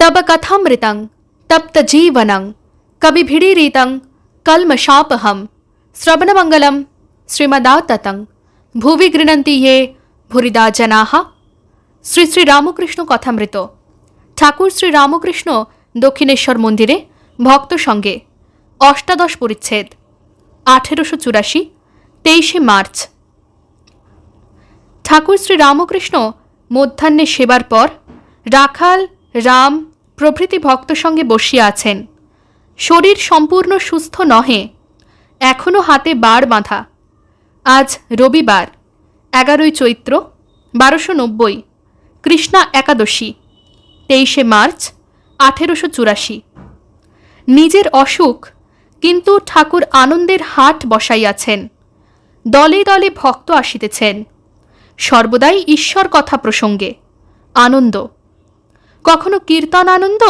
तब कथामृतं तप्तजीवनं कविभिडीरितं कल्मषापहं श्रवणमङ्गलं শ্রীমদাততং ভুবি গৃণন্তি ইয়ে ভুরিদা জনাহ শ্রী শ্রী রামকৃষ্ণ কথামৃত ঠাকুর শ্রী রামকৃষ্ণ দক্ষিণেশ্বর মন্দিরে ভক্ত সঙ্গে অষ্টাদশ পরিচ্ছেদ আঠেরোশো চুরাশি তেইশে মার্চ ঠাকুর শ্রী রামকৃষ্ণ মধ্যাহ্নে সেবার পর রাখাল রাম প্রভৃতি ভক্ত সঙ্গে বসিয়া আছেন। শরীর সম্পূর্ণ সুস্থ নহে এখনও হাতে বার বাঁধা। আজ রবিবার, এগারোই চৈত্র, বারোশো নব্বই, কৃষ্ণা একাদশী, তেইশে মার্চ, আঠেরোশো চুরাশি। নিজের অসুখ, কিন্তু ঠাকুর আনন্দের হাট বসাইয়াছেন। দলে দলে ভক্ত আসিতেছেন। সর্বদাই ঈশ্বর কথা প্রসঙ্গে, আনন্দ। কখনো কীর্তন আনন্দ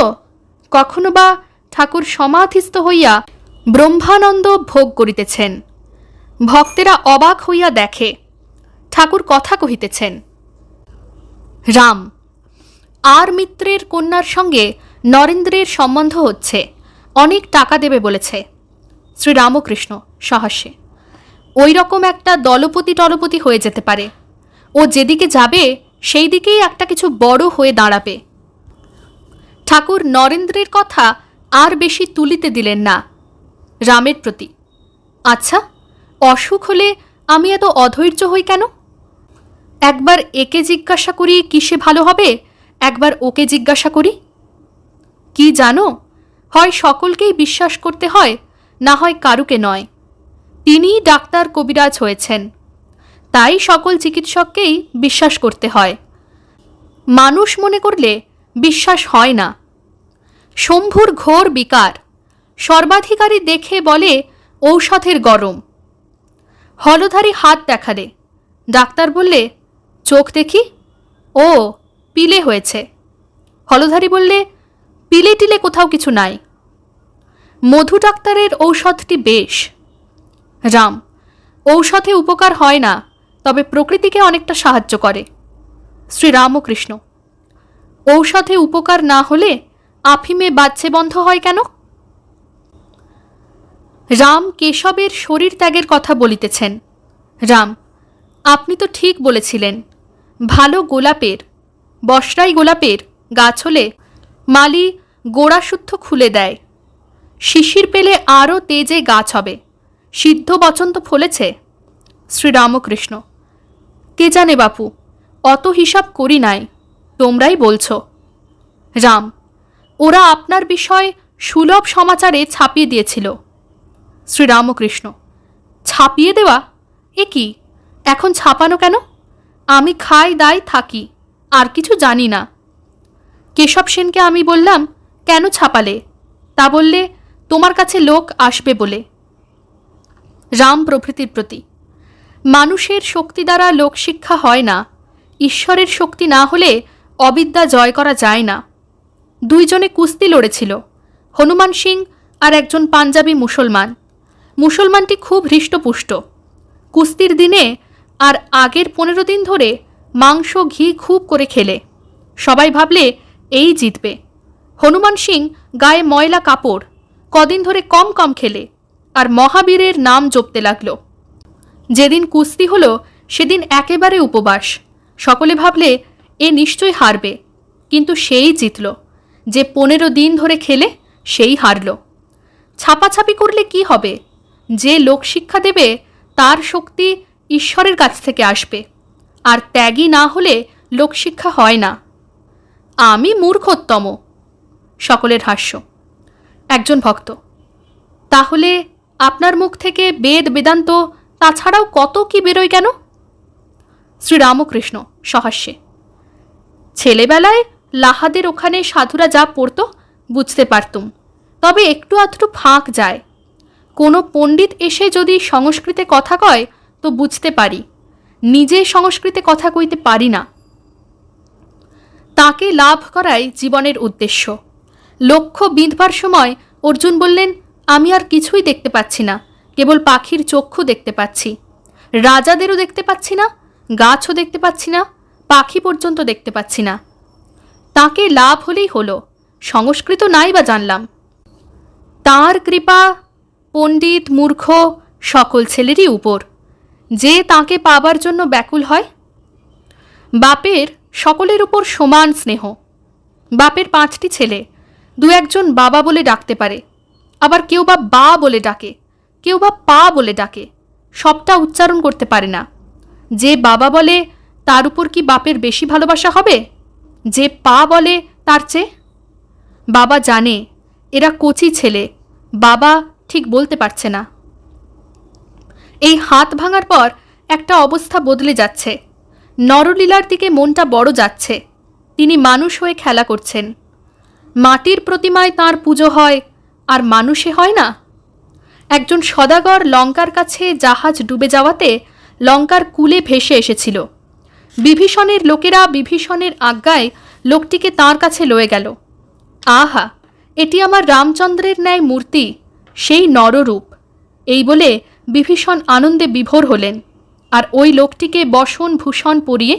কখনো বা ঠাকুর সমাধিস্থ হইয়া ব্রহ্মানন্দ ভোগ করিতেছেন। ভক্তেরা অবাক হইয়া দেখে, ঠাকুর কথা কহিতেছেন, রাম, আর মিত্রের কন্যার সঙ্গে নরেন্দ্রের সম্বন্ধ হচ্ছে, অনেক টাকা দেবে বলেছে। শ্রীরামকৃষ্ণ সহাস্যে ওই রকম একটা দলপতি টলপতি হয়ে যেতে পারে। ও যেদিকে যাবে সেই দিকেই একটা কিছু বড় হয়ে দাঁড়াবে। ঠাকুর নরেন্দ্রের কথা আর বেশি তুলিতে দিলেন না। রামের প্রতি আচ্ছা অসুখ হলে আমি এত অধৈর্য হই কেন? একবার একে জিজ্ঞাসা করি কিসে ভালো হবে? একবার ওকে জিজ্ঞাসা করি, কি জানো? হয় সকলকেই বিশ্বাস করতে হয়, না হয় কারুকে নয়। তিনিই ডাক্তার কবিরাজ হয়েছেন। তাই সকল চিকিৎসককেই বিশ্বাস করতে হয়। মানুষ মনে করলে বিশ্বাস হয় না। শম্ভুর ঘোর বিকার, সর্বাধিকারী দেখে বলে, ঔষধের গরম। হলধারী হাত দেখালে, ডাক্তার বললে, চোখ দেখি? ও, পিলে হয়েছে। হলধারী বললে, পিলে টিলে কোথাও কিছু নাই। মধু ডাক্তারের ঔষধটি বেশ। রাম, ঔষধে উপকার হয় না, তবে প্রকৃতিকে অনেকটা সাহায্য করে। শ্রীরামকৃষ্ণ। ঔষধে উপকার না হলে আফিমে বাচ্চে বন্ধ হয় কেন? রাম কেশবের শরীর ত্যাগের কথা বলিতেছেন। রাম, আপনি তো ঠিক বলেছিলেন, ভালো গোলাপের, বসরাই গোলাপের গাছ হলে মালি গোড়াশুদ্ধ খুলে দেয়। শিশির পেলে আরও তেজে গাছ হবে। সিদ্ধ বচন তো ফলেছে। শ্রীরামকৃষ্ণ, কে জানে বাপু, অত হিসাব করি নাই। তোমরাই বলছ। রাম, ওরা আপনার বিষয় সুলভ সমাচারে ছাপিয়ে দিয়েছিল। শ্রীরামকৃষ্ণ, ছাপিয়ে দেওয়া? এ কি? এখন ছাপানো কেন? আমি খাই দাই থাকি, আর কিছু জানি না। কেশব সেনকে আমি বললাম, কেন ছাপালে? তা বললে, তোমার কাছে লোক আসবে বলে। রাম প্রভৃতির প্রতি, মানুষের শক্তি দ্বারা লোকশিক্ষা হয় না, ঈশ্বরের শক্তি না হলে অবিদ্যা জয় করা যায় না। দুইজনে কুস্তি লড়েছিল, হনুমান সিং আর একজন পাঞ্জাবি মুসলমান। মুসলমানটি খুব হৃষ্টপুষ্ট। কুস্তির দিনে আর আগের পনেরো দিন ধরে মাংস, ঘি খুব করে খেলে। সবাই ভাবলে এই জিতবে। হনুমান সিং গায়ে ময়লা কাপড়, কদিন ধরে কম কম খেলে আর মহাবীরের নাম জপতে লাগল। যেদিন কুস্তি হলো, সেদিন একেবারে উপবাস। সকলে ভাবলে এ নিশ্চয়ই হারবে। কিন্তু সেই জিতল। যে পনেরো দিন ধরে খেলে, সেই হারল। ছাপাছাপি করলে কি হবে? যে লোকশিক্ষা দেবে, তার শক্তি ঈশ্বরের কাছ থেকে আসবে। আর ত্যাগী না হলে লোকশিক্ষা হয় না। আমি মূর্খোত্তম। সকলের হাস্য। একজন ভক্ত। তাহলে আপনার মুখ থেকে বেদ বেদান্ত, তাছাড়াও কত কি বেরোয় কেন? শ্রীরামকৃষ্ণ সহাস্যে। ছেলেবেলায় লাহাদের ওখানে সাধুরা যা পড়তো, বুঝতে পারতুম। তবে একটু আধটু ফাঁক যায়। কোনো পণ্ডিত এসে যদি সংস্কৃতে কথা কয়, তো বুঝতে পারি। নিজে সংস্কৃতে কথা কইতে পারি না। তাকে লাভ করাই জীবনের উদ্দেশ্য। লক্ষ্য বিঁধবার সময় অর্জুন বললেন, আমি আর কিছুই দেখতে পাচ্ছি না, কেবল পাখির চক্ষু দেখতে পাচ্ছি। রাজাদেরও দেখতে পাচ্ছি না, গাছও দেখতে পাচ্ছি না পাখি পর্যন্ত দেখতে পাচ্ছি না। তাকে লাভ হলেই হলো, সংস্কৃত নাই বা জানলাম। তার কৃপা, পণ্ডিত, মূর্খ, সকল ছেলেরই উপর। যে তাকে পাবার জন্য ব্যাকুল হয়, বাপের সকলের উপর সমান স্নেহ। বাপের পাঁচটি ছেলে, দু একজন বাবা বলে ডাকতে পারে। আবার কেউ বা বা বলে ডাকে, কেউ বা পা বলে ডাকে। সবটা উচ্চারণ করতে পারে না। যে বাবা বলে তার উপর কি বাপের বেশি ভালোবাসা হবে? যে পা বলে তার চেয়ে? বাবা জানে, এরা কচি ছেলে, বাবা ঠিক বলতে পারছে না। এই হাত ভাঙার পর একটা অবস্থা বদলে যাচ্ছে। নরলীলার দিকে মনটা বড় যাচ্ছে। তিনি মানুষ হয়ে খেলা করছেন। মাটির প্রতিমায় তার পুজো হয়, আর মানুষে হয় না? একজন সদাগর লঙ্কার কাছে জাহাজ ডুবে যাওয়াতে লঙ্কার কুলে ভেসে এসেছিল। বিভীষণের লোকেরা বিভীষণের আজ্ঞায় লোকটিকে তার কাছে লয়ে গেল। আহা, এটি আমার রামচন্দ্রের ন্যায় মূর্তি, সেই নররূপ। এই বলে বিভীষণ আনন্দে বিভোর হলেন আর ওই লোকটিকে বসন ভূষণ পরিয়ে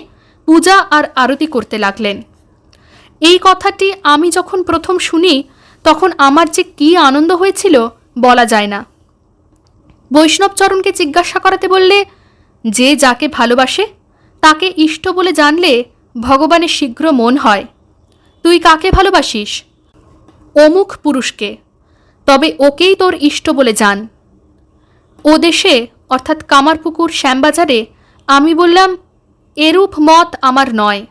পূজা আর আরতি করতে লাগলেন। এই কথাটি আমি যখন প্রথম শুনি, তখন আমার যে কী আনন্দ হয়েছিল বলা যায় না। বৈষ্ণবচরণকে জিজ্ঞাসা করাতে বললে, যে যাকে ভালোবাসে তাকে ইষ্ট বলে জানলে ভগবানের শীঘ্র মন হয়। তুই কাকে ভালোবাসিস? অমুক পুরুষকে। তবে ওকেই তোর ইষ্ট বলে জান ও দেশে, অর্থাৎ কামারপুকুর শ্যামবাজারে, আমি বললাম, এরূপ মত আমার নয়,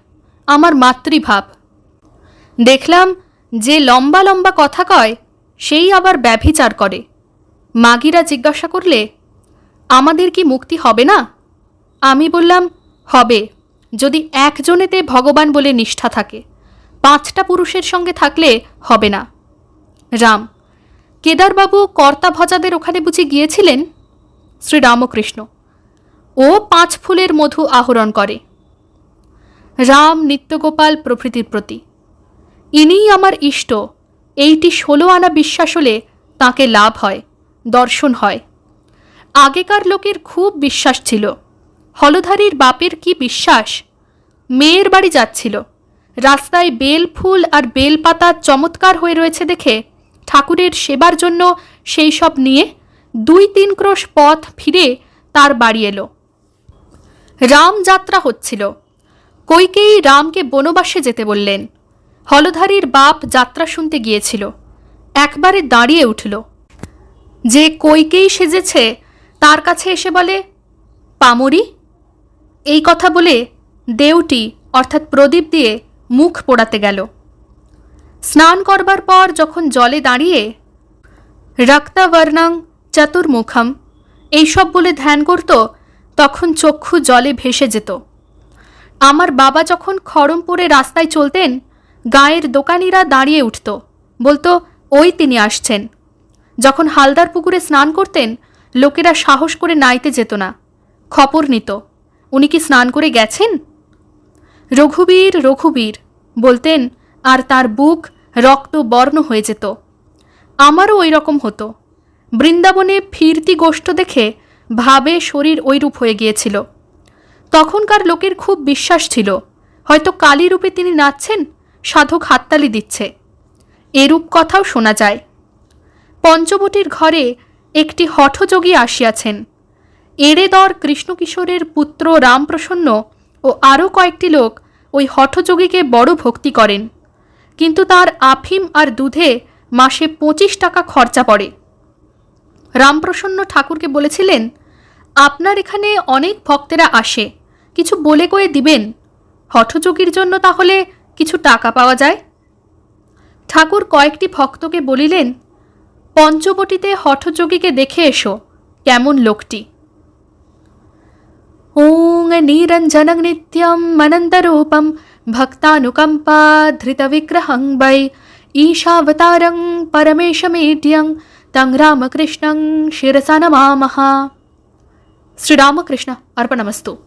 আমার মাতৃভাব। দেখলাম যে লম্বা লম্বা কথা কয়, সেই আবার ব্যভিচার করে। মাগিরা জিজ্ঞাসা করলে, আমাদের কি মুক্তি হবে না? আমি বললাম হবে। যদি একজনেতে ভগবান বলে নিষ্ঠা থাকে, পাঁচটা পুরুষের সঙ্গে থাকলে হবে না। রাম, কেদারবাবু কর্তা ভজাদের ওখানে বুঝি গিয়েছিলেন? শ্রীরামকৃষ্ণ, ও পাঁচ ফুলের মধু আহরণ করে। রাম নিত্যগোপাল প্রভৃতির প্রতি, ইনিই আমার ইষ্ট, এইটি ষোলো আনা বিশ্বাস হলে তাঁকে লাভ হয়, দর্শন হয়। আগেকার লোকের খুব বিশ্বাস ছিল। হলধারীর বাপের কি বিশ্বাস? মেয়ের বাড়ি যাচ্ছিল। রাস্তায় বেল ফুল আর বেল পাতা চমৎকার হয়ে রয়েছে দেখে ঠাকুরের সেবার জন্য সেই সব নিয়ে দুই তিন ক্রোশ পথ ফিরে তার বাড়ি এলো। রাম যাত্রা হচ্ছিল। কৈকেয়ী রামকে বনবাসে যেতে বললেন। হলধারীর বাপ যাত্রা শুনতে গিয়েছিল। একবারে দাঁড়িয়ে উঠল। যে কৈকেই সেজেছে তার কাছে এসে বলে, পামরি এই কথা বলে দেউটি, অর্থাৎ প্রদীপ দিয়ে মুখ পোড়াতে গেল। স্নান করবার পর যখন জলে দাঁড়িয়ে রক্তাবর্ণাং চতুর্মুখম এইসব বলে ধ্যান করত, তখন চক্ষু জলে ভেসে যেত। আমার বাবা যখন খড়মপুরে রাস্তায় চলতেন, গায়ের দোকানিরা দাঁড়িয়ে উঠত, বলতো, ওই তিনি আসছেন। যখন হালদার পুকুরে স্নান করতেন, লোকেরা সাহস করে নাইতে যেত না খপর নিত। উনি কি স্নান করে গেছেন? রঘুবীর রঘুবীর, বলতেন, আর তার বুক রক্ত বর্ণ হয়ে যেত। আমারও ওই রকম হতো। বৃন্দাবনে ফিরতি গোষ্ঠ দেখে ভাবে শরীর ওইরূপ হয়ে গিয়েছিল। তখনকার লোকের খুব বিশ্বাস ছিল। হয়তো কালী রূপে তিনি নাচছেন, সাধক হাততালি দিচ্ছে। এরূপ কথাও শোনা যায়। পঞ্চবটির ঘরে একটি হঠযোগী আসিয়াছেন। এড়েদর কৃষ্ণকিশোরের পুত্র রামপ্রসন্ন ও আরও কয়েকটি লোক ওই হঠযোগীকে বড় ভক্তি করেন। কিন্তু তার আফিম আর দুধে মাসে পঁচিশ টাকা খরচা পড়ে। রামপ্রসন্ন ঠাকুরকে বলেছিলেন, আপনার এখানে অনেক ভক্তেরা আসে, কিছু বলে কয়ে দিবেন। হঠযোগীর জন্য তাহলে কিছু টাকা পাওয়া যায়? ঠাকুর কয়েকটি ভক্তকে বলিলেন, পঞ্চবটিতে হঠযোগীকে দেখে এসো, কেমন লোকটি। ఓం నీరంజనం నిత్యం అనంతరూపం భక్తానుకంపాధృత విగ్రహం వై ఈశావతారం పరమేశమేట్యం తం రామకృష్ణం శిరస శ్రీరామకృష్ణ అర్పణమస్తు.